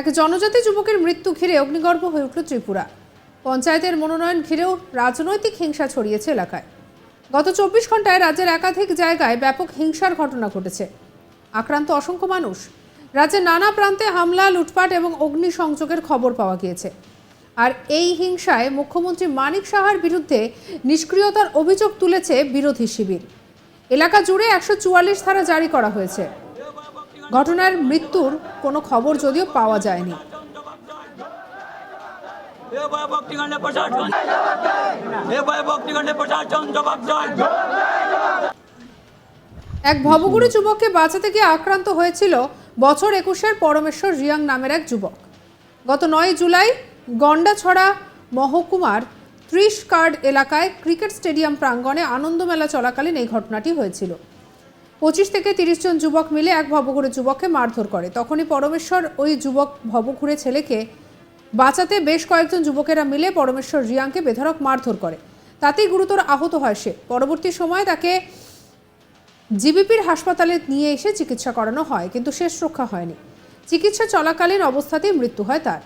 এক জনজাতি যুবকের মৃত্যু ঘিরে অগ্নিগর্ভ হয়ে উঠল ত্রিপুরা। পঞ্চায়েতের মনোনয়ন ঘিরেও রাজনৈতিক হিংসা ছড়িয়েছে এলাকায়। গত চব্বিশ ঘন্টায় রাজ্যের একাধিক জায়গায় ব্যাপক হিংসার ঘটনা ঘটেছে। আক্রান্ত অসংখ্য মানুষ। রাজ্যের নানা প্রান্তে হামলা, লুটপাট এবং অগ্নিসংযোগের খবর পাওয়া গিয়েছে। আর এই হিংসায় মুখ্যমন্ত্রী মানিক সাহার বিরুদ্ধে নিষ্ক্রিয়তার অভিযোগ তুলেছে বিরোধী শিবির। এলাকা জুড়ে একশো চুয়াল্লিশ ধারা জারি করা হয়েছে। ঘটনার মৃত্যুর কোনো খবর যদিও পাওয়া যায়নি। এক ভবগুরু যুবককে বাঁচাতে গিয়ে আক্রান্ত হয়েছিল বছর একুশের পরমেশ্বর রিয়াং নামের এক যুবক। গত নয় জুলাই গন্ডাছড়া মহকুমার ত্রিশ কার্ড এলাকায় ক্রিকেট স্টেডিয়াম প্রাঙ্গণে আনন্দমেলা চলাকালীন এই ঘটনাটি হয়েছিল। পঁচিশ থেকে তিরিশ জন যুবক মিলে এক ভবঘুরে যুবককে মারধর করে। তখনই পরমেশ্বর ওই যুবক ভবঘুরে ছেলেকে বাঁচাতে বেশ কয়েকজন যুবকেরা মিলে পরমেশ্বর রিয়াংকে বেধড়ক মারধর করে। তাতেই গুরুতর আহত হয় সে। পরবর্তী সময়ে তাকে জিবিপির হাসপাতালে নিয়ে এসে চিকিৎসা করানো হয়, কিন্তু শেষ রক্ষা হয়নি। চিকিৎসা চলাকালীন অবস্থাতেই মৃত্যু হয় তার।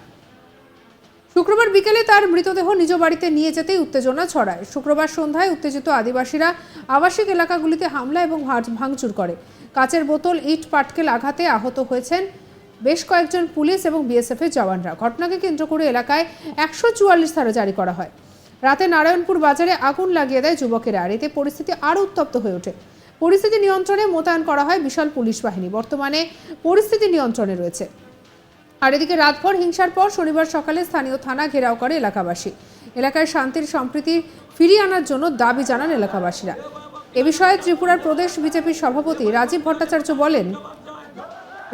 শুক্রবার বিকেলে তার মৃতদেহ নিজ বাড়িতে নিয়ে যেতেই উত্তেজনা ছড়ায়। শুক্রবার সন্ধ্যায় উত্তেজিত আদিবাসীরা আবাসিক এলাকাগুলিতে হামলা এবং ভাঙ- ভাঙচুর করে। কাচের বোতল, ইট, পাটকেল আঘাতে আহত হয়েছেন বেশ কয়েকজন পুলিশ এবং বিএসএফ এর জওয়ানরা। ঘটনাকে কেন্দ্র করে এলাকায় একশো চুয়াল্লিশ ধারা জারি করা হয়। রাতে নারায়ণপুর বাজারে আগুন লাগিয়ে দেয় যুবকেরা। আর এতে পরিস্থিতি আরও উত্তপ্ত হয়ে ওঠে। পরিস্থিতি নিয়ন্ত্রণে মোতায়েন করা হয় বিশাল পুলিশ বাহিনী। বর্তমানে পরিস্থিতি নিয়ন্ত্রণে রয়েছে। আর এদিকে রাতভর হিংসার পর শনিবার সকালে স্থানীয় থানা ঘেরাও করে এলাকাবাসী। এলাকায় শান্তির সম্প্রীতি ফিরিয়ে আনার জন্য দাবি জানান এলাকাবাসীরা। এ বিষয়ে ত্রিপুরার প্রদেশ বিজেপির সভাপতি রাজীব ভট্টাচার্য বলেন,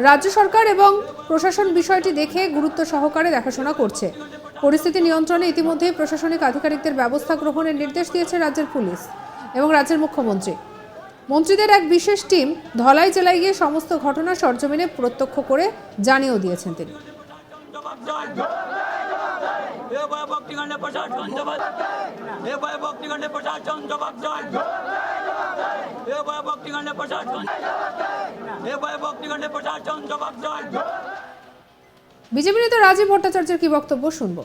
রাজ্য সরকার এবং প্রশাসন বিষয়টি দেখে গুরুত্ব সহকারে দেখাশোনা করছে। পরিস্থিতি নিয়ন্ত্রণে ইতিমধ্যেই প্রশাসনিক আধিকারিকদের ব্যবস্থা গ্রহণের নির্দেশ দিয়েছে রাজ্যের পুলিশ এবং রাজ্যের মুখ্যমন্ত্রী। মন্ত্রীদের এক বিশেষ টিম ধলাই জেলায় গিয়ে সমস্ত ঘটনা সরজমিনে প্রত্যক্ষ করে জানিয়েও দিয়েছেন তিনি। বিজেপি নেতা রাজীব ভট্টাচার্যের কি বক্তব্য শুনব?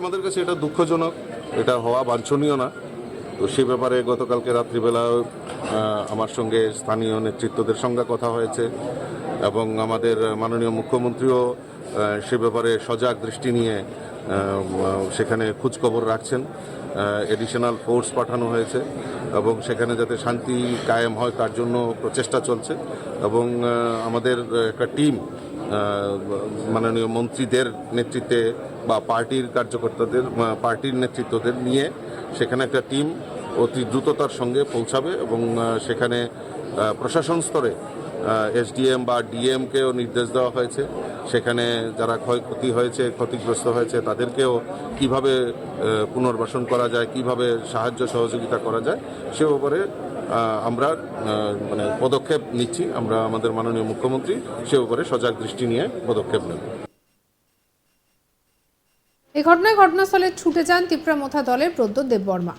আমাদের কাছে এটা দুঃখজনক, এটা হওয়া বাঞ্ছনীয় না। তো সে ব্যাপারে গতকালকে রাত্রিবেলা আমার সঙ্গে স্থানীয় নেতৃত্বদের সঙ্গে কথা হয়েছে এবং আমাদের মাননীয় মুখ্যমন্ত্রীও সে ব্যাপারে সজাগ দৃষ্টি নিয়ে সেখানে খোঁজখবর রাখছেন। এডিশনাল ফোর্স পাঠানো হয়েছে এবং সেখানে যাতে শান্তি কায়েম হয় তার জন্য প্রচেষ্টা চলছে এবং আমাদের একটা টিম মাননীয় মন্ত্রীদের নেতৃত্বে বা পার্টির কার্যকর্তাদের পার্টির নেতৃত্বদের নিয়ে সেখানে একটা টিম অতি দ্রুততার সঙ্গে পৌঁছাবে এবং সেখানে প্রশাসন স্তরে এসডিএম বা ডিএমকেও নির্দেশ দেওয়া হয়েছে। সেখানে যারা ক্ষয়ক্ষতি হয়েছে, ক্ষতিগ্রস্ত হয়েছে, তাদেরকেও কীভাবে পুনর্বাসন করা যায়, কীভাবে সাহায্য সহযোগিতা করা যায়, সে ব্যাপারে আমরা আহ, মানে পদক্ষেপ নিচ্ছি আমরা আমাদের মাননীয় মুখ্যমন্ত্রী সে ব্যাপারে সজাগ দৃষ্টি নিয়ে পদক্ষেপ নেব এই ঘটনায় ঘটনাস্থলে ছুটে যান তিপ্রামথা দলের প্রদ্যোৎ দেববর্মা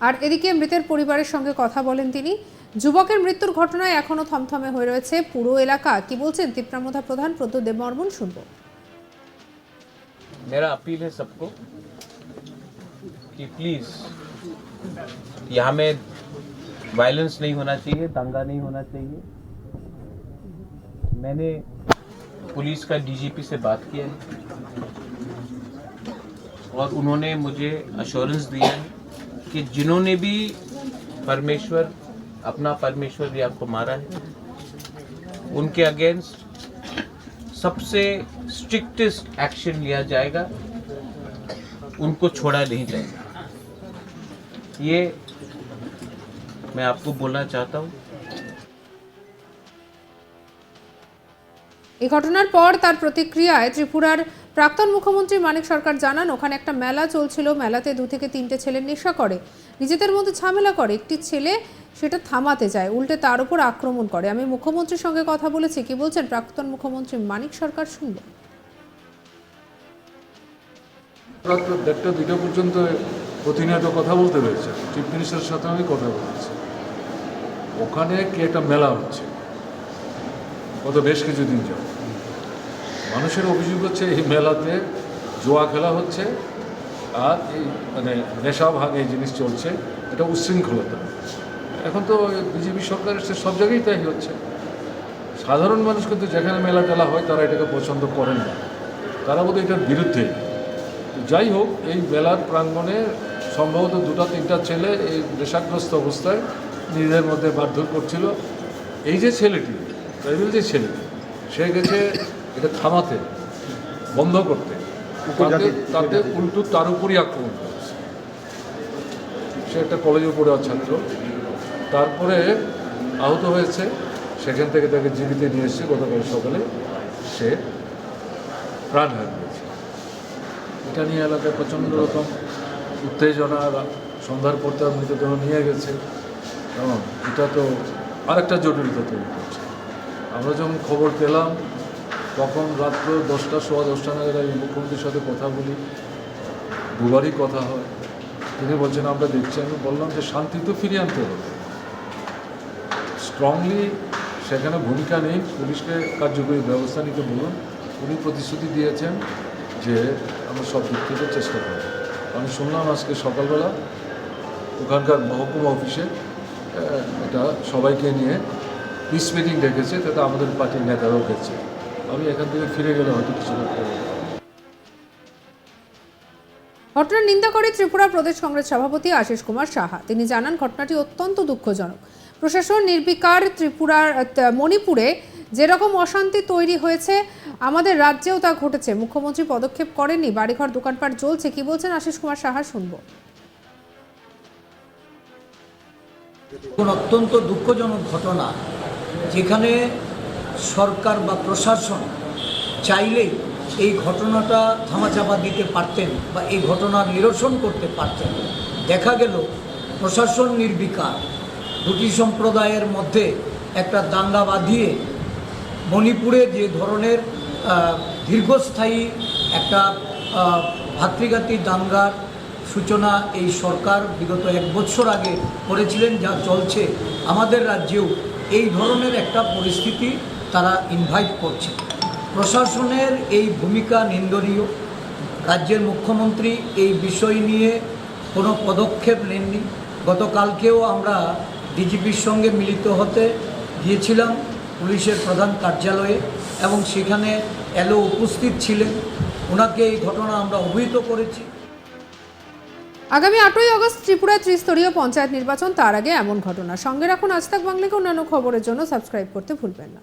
আর এদিকে মৃতের পরিবারের সঙ্গে কথা বলেন তিনি যুবকের মৃত্যুর ঘটনায় এখনও থমথমে হয়ে রয়েছে পুরো এলাকা কি বলছেন তিপ্রামথা প্রধান প্রদ্যোৎ দেববর্মন শুনবো मेरा अपील है सबको कि प्लीज़ यहाँ में वायलेंस नहीं होना चाहिए, दंगा नहीं होना चाहिए। मैंने पुलिस का डीजीपी से बात किया है और उन्होंने मुझे अश्योरेंस दिया है कि जिन्होंने भी परमेश्वर, अपना परमेश्वर भी आपको मारा है, उनके अगेंस्ट सबसे स्ट्रिक्टेस्ट एक्शन लिया जाएगा, उनको छोड़ा नहीं जाएगा। ये मैं आपको बोलना चाहता हूँ এই ঘটনার পর তার প্রতিক্রিয়ায় ত্রিপুরার প্রাক্তন মুখ্যমন্ত্রী মানিক সরকার জানান ওখানে একটা মেলা চলছিল মেলাতে দু থেকে তিনটে ছেলে নেশা করে নিজেদের মধ্যে ঝামেলা করে একটি ছেলে সেটা থামাতে চায় উল্টে তার উপর আক্রমণ করে আমি মুখ্যমন্ত্রীর সঙ্গে কথা বলেছি কি বলছেন প্রাক্তন মুখ্যমন্ত্রী মানিক সরকার শুনবো রাত দেড়টা দুইটা পর্যন্ত প্রতিনিয়ত কথা বলতে রয়েছে চিফ মিনিস্টারের সাথে আমি কথা বলেছি ওখানে কি একটা মেলা হচ্ছে? গত বেশ কিছুদিন যাব মানুষের অভিযোগ হচ্ছে এই মেলাতে জোয়া খেলা হচ্ছে আর এই মানে নেশা ভাগ এই জিনিস চলছে, এটা উচ্ছৃঙ্খলতা। এখন তো বিজেপি সরকার সে সব জায়গায় তাই হচ্ছে। সাধারণ মানুষ কিন্তু যেখানে মেলা টেলা হয়, তারা এটাকে পছন্দ করেন না। তারা বোধহয় এটার বিরুদ্ধে। যাই হোক, এই মেলার প্রাঙ্গণে সম্ভবত দুটো, তিনটা ছেলে এই নেশাগ্রস্ত অবস্থায় নিজেদের মধ্যে মারধর করছিল এই যে ছেলেটি ট্রাইবেল যে ছেলেটি সে গেছে এটা থামাতে বন্ধ করতে। তাতে তাতে উল্টো তার উপরই আক্রমণ করেছে। সে একটা কলেজে পড়ার ছাত্র। তারপরে আহত হয়েছে। সেখান থেকে তাকে জীবিত নিয়ে এসেছে গতকাল সকালে। সে প্রাণ হারিয়েছে এটা নিয়ে এলাকায় প্রচণ্ড রকম উত্তেজনা সন্ধ্যার পর তার মৃতদেহ নিয়ে গেছে। এটা তো আরেকটা জটিলতা তৈরি করছে আমরা যখন খবর পেলাম, তখন রাত্র দশটা, সোয়া দশটা নাগাদ আমি মুখ্যমন্ত্রীর সাথে কথা বলি। দুবারই কথা হয়। তিনি বলছেন, আমরা দেখছি। আমি বললাম যে, শান্তি তো ফিরিয়ে আনতে হবে। স্ট্রংলি সেখানে ভূমিকা নেই। পুলিশকে কার্যকরী ব্যবস্থা নিতে বলুন। উনি প্রতিশ্রুতি দিয়েছেন যে, আমরা সব দিক থেকে চেষ্টা করব। আমি শুনলাম আজকে সকালবেলা ওখানকার মহকুমা অফিসে এটা সবাইকে নিয়ে পিস মিটিং ডেকেছে, তাতে আমাদের পার্টির নেতারাও গেছে। আমি এখান থেকে ফিরে গেলে হয়তো কিছু ঘটনার নিন্দা করে ত্রিপুরা প্রদেশ কংগ্রেস সভাপতি আশিস কুমার সাহা। তিনি জানান, ঘটনাটি অত্যন্ত দুঃখজনক। প্রশাসন নির্বিকার ত্রিপুরার মণিপুরে যেরকম অশান্তি তৈরি হয়েছে, আমাদের রাজ্যেও তা ঘটেছে। মুখ্যমন্ত্রী পদক্ষেপ করেননি, বাড়িঘর, দোকানপাট জ্বলছে। কি বলছেন আশিস কুমার সাহা, শুনব। অত্যন্ত দুঃখজনক ঘটনা, যেখানে সরকার বা প্রশাসন চাইলেই এই ঘটনাটা ধামাচাপা দিতে পারতেন বা এই ঘটনার নিরসন করতে পারতেন। দেখা গেল, প্রশাসন নির্বিকার, দুটি সম্প্রদায়ের মধ্যে একটা দাঙ্গা বাঁধিয়ে মণিপুরে যে ধরনের দীর্ঘস্থায়ী একটা ভাতৃঘাতী দাঙ্গার সূচনা এই সরকার বিগত এক বছর আগে করেছিলেন, যা চলছে আমাদের রাজ্যেও এই ধরনের একটা পরিস্থিতি তারা ইনভাইট করছে। প্রশাসনের এই ভূমিকা নিন্দনীয়। রাজ্যের মুখ্যমন্ত্রী এই বিষয় নিয়ে কোনো পদক্ষেপ নেননি। গতকালকেও আমরা ডিজিপির সঙ্গে মিলিত হতে গিয়েছিলাম পুলিশের প্রধান কার্যালয়ে এবং সেখানে এলো উপস্থিত ছিলেন। ওনাকে এই ঘটনা আমরা অবহিত করেছি। আগামী আটই অগস্ট ত্রিপুরায় ত্রিস্তরীয় পঞ্চায়েত নির্বাচন, তার আগে এমন ঘটনা। সঙ্গে রাখুন আজ তাক বাংলাকে অন্যান্য খবরের জন্য সাবস্ক্রাইব করতে ভুলবেন না।